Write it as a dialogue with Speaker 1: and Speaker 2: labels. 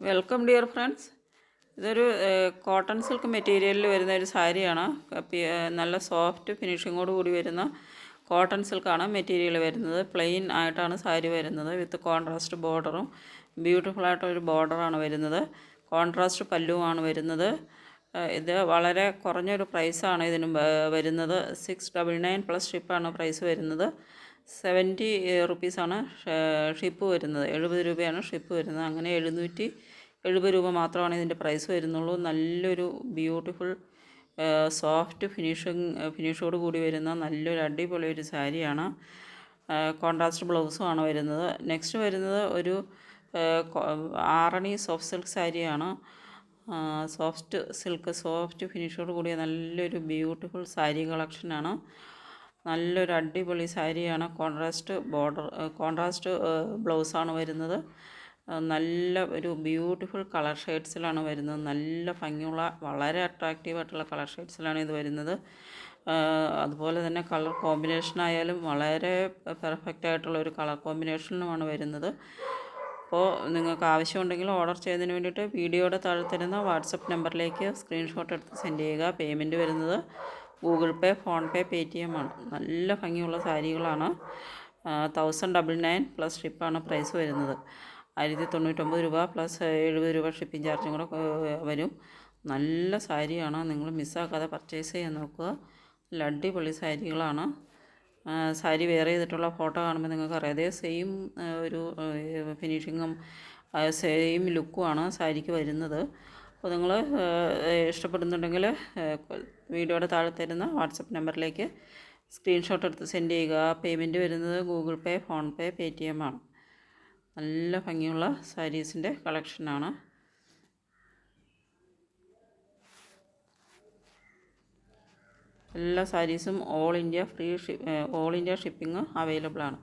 Speaker 1: Welcome dear friends ഇതൊരു cotton silk മെറ്റീരിയലിൽ വരുന്ന ഒരു സാരിയാണ്. നല്ല സോഫ്റ്റ് ഫിനിഷിങ്ങോട് കൂടി വരുന്ന കോട്ടൺ സിൽക്കാണ് മെറ്റീരിയൽ വരുന്നത്. പ്ലെയിൻ ആയിട്ടാണ് സാരി വരുന്നത്. വിത്ത് കോൺട്രാസ്റ്റ് ബോർഡറും ബ്യൂട്ടിഫുൾ ആയിട്ടൊരു ബോർഡറാണ് വരുന്നത്. കോൺട്രാസ്റ്റ് പല്ലുവാണ് വരുന്നത്. ഇത് വളരെ കുറഞ്ഞൊരു പ്രൈസാണ് ഇതിന് വരുന്നത്. സിക്സ് ഡബിൾ നയൻ പ്ലസ് ഷിപ്പാണ് പ്രൈസ് വരുന്നത്. സെവന്റി റുപ്പീസാണ് ഷിപ്പ് വരുന്നത്. എഴുപത് രൂപയാണ് ഷിപ്പ് വരുന്നത്. അങ്ങനെ എഴുന്നൂറ്റി എഴുപത് രൂപ മാത്രമാണ് ഇതിന്റെ പ്രൈസ് വരുന്നുള്ളൂ. നല്ലൊരു ബ്യൂട്ടിഫുൾ സോഫ്റ്റ് ഫിനിഷിങ് ഫിനിഷോട് കൂടി വരുന്ന നല്ലൊരു അടിപൊളി ഒരു സാരിയാണ്. കോൺട്രാസ്റ്റ് ബ്ലൗസും ആണ് വരുന്നത്. നെക്സ്റ്റ് വരുന്നത് ഒരു ആറണി സോഫ്റ്റ് സിൽക്ക് സാരിയാണ്. സോഫ്റ്റ് സിൽക്ക് സോഫ്റ്റ് ഫിനിഷോട് കൂടിയ നല്ലൊരു ബ്യൂട്ടിഫുൾ സാരി കളക്ഷനാണ്. നല്ലൊരു അടിപൊളി സാരിയാണ്. കോൺട്രാസ്റ്റ് ബോർഡർ കോൺട്രാസ്റ്റ് ബ്ലൗസാണ് വരുന്നത്. നല്ല ഒരു ബ്യൂട്ടിഫുൾ കളർ ഷെയ്ഡ്സിലാണ് വരുന്നത്. നല്ല ഭംഗിയുള്ള വളരെ അട്രാക്റ്റീവ് ആയിട്ടുള്ള കളർ ഷെയ്ഡ്സിലാണ് ഇത് വരുന്നത്. അതുപോലെ തന്നെ കളർ കോമ്പിനേഷൻ ആയാലും വളരെ പെർഫെക്റ്റ് ആയിട്ടുള്ള ഒരു കളർ കോമ്പിനേഷനുമാണ് വരുന്നത്. അപ്പോൾ നിങ്ങൾക്ക് ആവശ്യമുണ്ടെങ്കിൽ ഓർഡർ ചെയ്തതിന് വേണ്ടിയിട്ട് വീഡിയോയുടെ താഴെ തരുന്ന വാട്സപ്പ് നമ്പറിലേക്ക് സ്ക്രീൻഷോട്ട് എടുത്ത് സെൻഡ് ചെയ്യുക. പേയ്മെന്റ് വരുന്നത് Google Pay PhonePe pay T M ആണ്. നല്ല ഭംഗിയുള്ള സാരികളാണ്. തൗസൻഡ് ഡബിൾ നയൻ പ്ലസ് ഷിപ്പാണ് പ്രൈസ് വരുന്നത്. ആയിരത്തി തൊണ്ണൂറ്റൊമ്പത് രൂപ പ്ലസ് എഴുപത് രൂപ ഷിപ്പിംഗ് ചാർജും കൂടെ വരും. നല്ല സാരിയാണ്. നിങ്ങൾ മിസ്സാക്കാതെ പർച്ചേസ് ചെയ്യാൻ നോക്കുക. നല്ല അടിപൊളി സാരികളാണ്. സാരി വെയർ ചെയ്തിട്ടുള്ള ഫോട്ടോ കാണുമ്പോൾ നിങ്ങൾക്ക് അറിയാം അതേ സെയിം ഒരു ഫിനിഷിങ്ങും സെയിം ലുക്കുമാണ് സാരിക്ക് വരുന്നത്. അപ്പോൾ നിങ്ങൾ ഇഷ്ടപ്പെടുന്നുണ്ടെങ്കിൽ വീഡിയോയുടെ താഴെ തരുന്ന വാട്സപ്പ് നമ്പറിലേക്ക് സ്ക്രീൻഷോട്ട് എടുത്ത് സെൻഡ് ചെയ്യുക. പേയ്മെന്റ് വരുന്നത് Google Pay PhonePe T M ആണ്. നല്ല ഭംഗിയുള്ള സാരീസിന്റെ കളക്ഷനാണ് എല്ലാ സാരീസും ഓൾ ഇന്ത്യ ഫ്രീ ഷി ഓൾ ഇന്ത്യ ഷിപ്പിംഗ് അവൈലബിൾ ആണ്.